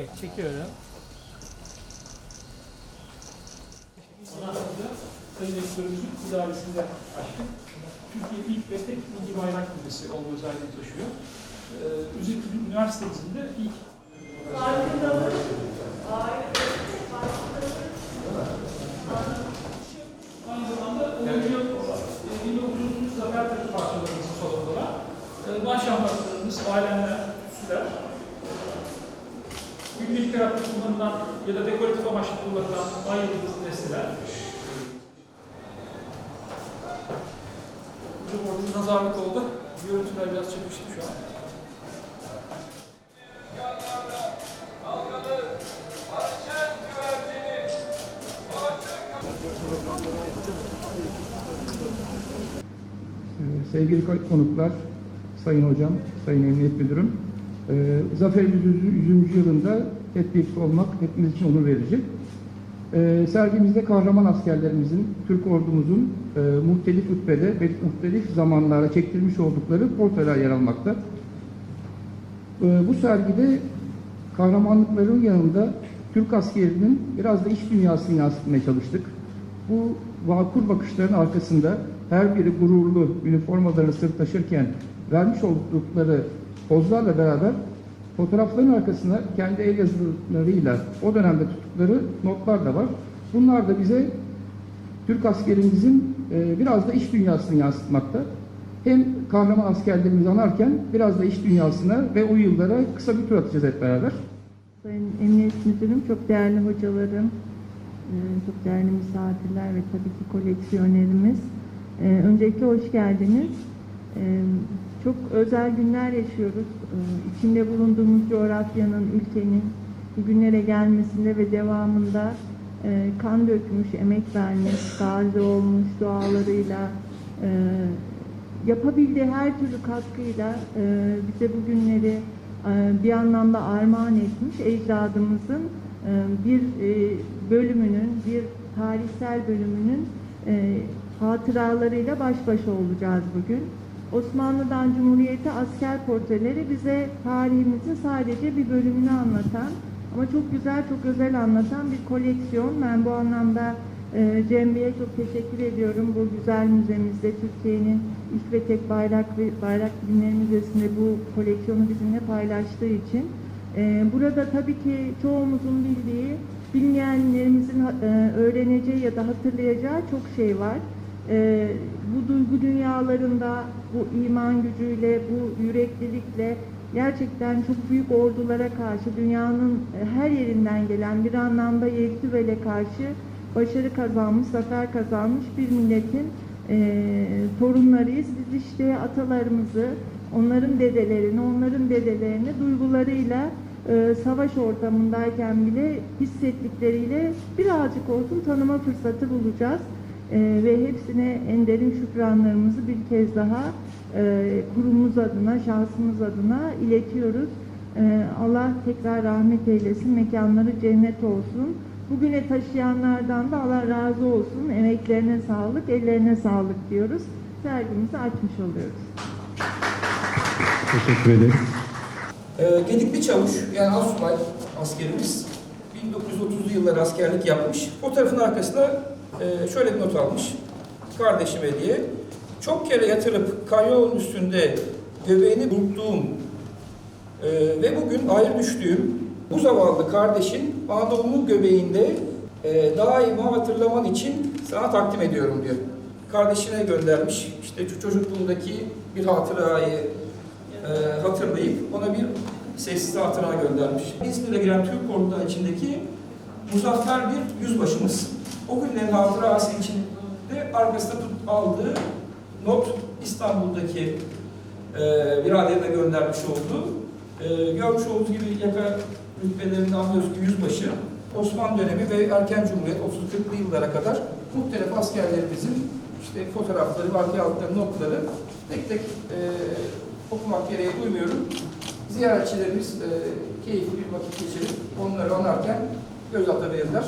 Evet, çekiyorum. Sayın Rektörümüzün idaresinde açtık. Türkiye ilk ve tek milli bayrak müzesi olma özelliğini taşıyor. Ee, Üzü- Üniversitemizin de ilk Farkındalık, Aynı zamanda 10. yıl e, 1930 Zafer Takı parçalarımızın salonu var. E, Baş şahmatlarımız, ailemler, süsler. Günlük terapide kullanılan ya da dekoratif amaçlı kullanılan ay yıldız nesneler. Hocam orada nazarlık oldu. Görüntüler biraz çakıştı şu an. Ee, Sevgili konuklar, Sayın Hocam, Sayın Emniyet Müdürüm, e, Zaferimiz 100. yılında hep birlikte olmak hepimiz için onur verici. E, sergimizde kahraman askerlerimizin, Türk ordumuzun e, muhtelif rütbede ve muhtelif zamanlarda çektirmiş oldukları portreler yer almakta. E, bu sergide kahramanlıkların yanında Türk askerinin biraz da iç dünyasını yansıtmaya çalıştık. Bu vakur bakışların arkasında her biri gururlu üniformalarını sırt taşırken vermiş oldukları pozlarla beraber fotoğrafların arkasında kendi el yazılarıyla o dönemde tuttukları notlar da var. Bunlar da bize Türk askerimizin e, biraz da iç dünyasını yansıtmakta. Hem kahraman askerlerimizi anarken biraz da iç dünyasına ve o yıllara kısa bir tur atacağız hep beraber. Sayın Emniyet Müdürüm, çok değerli hocalarım, e, çok değerli misafirler ve tabii ki koleksiyonerimiz. E, Öncelikle hoş geldiniz. Çok özel günler yaşıyoruz. E, İçinde bulunduğumuz coğrafyanın, ülkenin bugünlere gelmesinde ve devamında e, kan dökmüş, emek vermiş, gazi olmuş dualarıyla, e, yapabildiği her türlü katkıyla e, bize bugünleri bir anlamda armağan etmiş ecdadımızın bir bölümünün, bir tarihsel bölümünün hatıralarıyla baş başa olacağız bugün. Osmanlı'dan Cumhuriyet'e asker portreleri bize tarihimizin sadece bir bölümünü anlatan ama çok güzel, çok özel anlatan bir koleksiyon. Ben bu anlamda e, Cem Bey'e çok teşekkür ediyorum. Bu güzel müzemizde Türkiye'nin ilk ve tek bayrak ve bayrak bilimleri müzesinde bu koleksiyonu bizimle paylaştığı için. E, burada tabii ki çoğumuzun bildiği, bilmeyenlerimizin e, öğreneceği ya da hatırlayacağı çok şey var. E, bu duygu dünyalarında, bu iman gücüyle, bu yüreklilikle gerçekten çok büyük ordulara karşı dünyanın e, her yerinden gelen bir anlamda Yeltüvel'e karşı başarı kazanmış, zafer kazanmış bir milletin e, torunlarıyız. Biz işte atalarımızı, onların dedelerini, onların dedelerini duygularıyla e, savaş ortamındayken bile hissettikleriyle birazcık olsun tanıma fırsatı bulacağız. E, ve hepsine en derin şükranlarımızı bir kez daha e, kurumumuz adına, şahsımız adına iletiyoruz. E, Allah tekrar rahmet eylesin, mekanları cennet olsun. Bugüne taşıyanlardan da Allah razı olsun. Emeklerine sağlık, ellerine sağlık diyoruz. Sergimizi açmış oluyoruz. Teşekkür ederim. Ee, Gedikli Çavuş yani Asubay askerimiz 1930'lu yıllar askerlik yapmış. Fotoğrafın arkasına e, şöyle bir not almış. Kardeşime diye. Çok kere yatırıp kanyon üstünde göbeğini burktuğum e, ve bugün ayrı düştüğüm bu zavallı kardeşin Anadolu'nun göbeğinde e, daima hatırlaman için sana takdim ediyorum diyor. Kardeşine göndermiş. İşte çocukluğundaki bir hatırayı e, hatırlayıp ona bir sessiz hatıra göndermiş. İzmir'e giren Türk orduları içindeki muzaffer bir yüzbaşımız. O günlerin hatırası içinde arkasında tut, aldığı not İstanbul'daki e, biraderine göndermiş olduğu e, görmüş olduğunuz gibi yaka rütbelerinde anlıyoruz ki yüzbaşı Osmanlı dönemi ve erken Cumhuriyet 30-40'lı yıllara kadar muhtelif askerlerimizin işte fotoğrafları, vakıyalıkları, notları tek tek e, okumak gereği duymuyorum. Ziyaretçilerimiz e, keyifli bir vakit geçirip onları anarken göz atabilirler.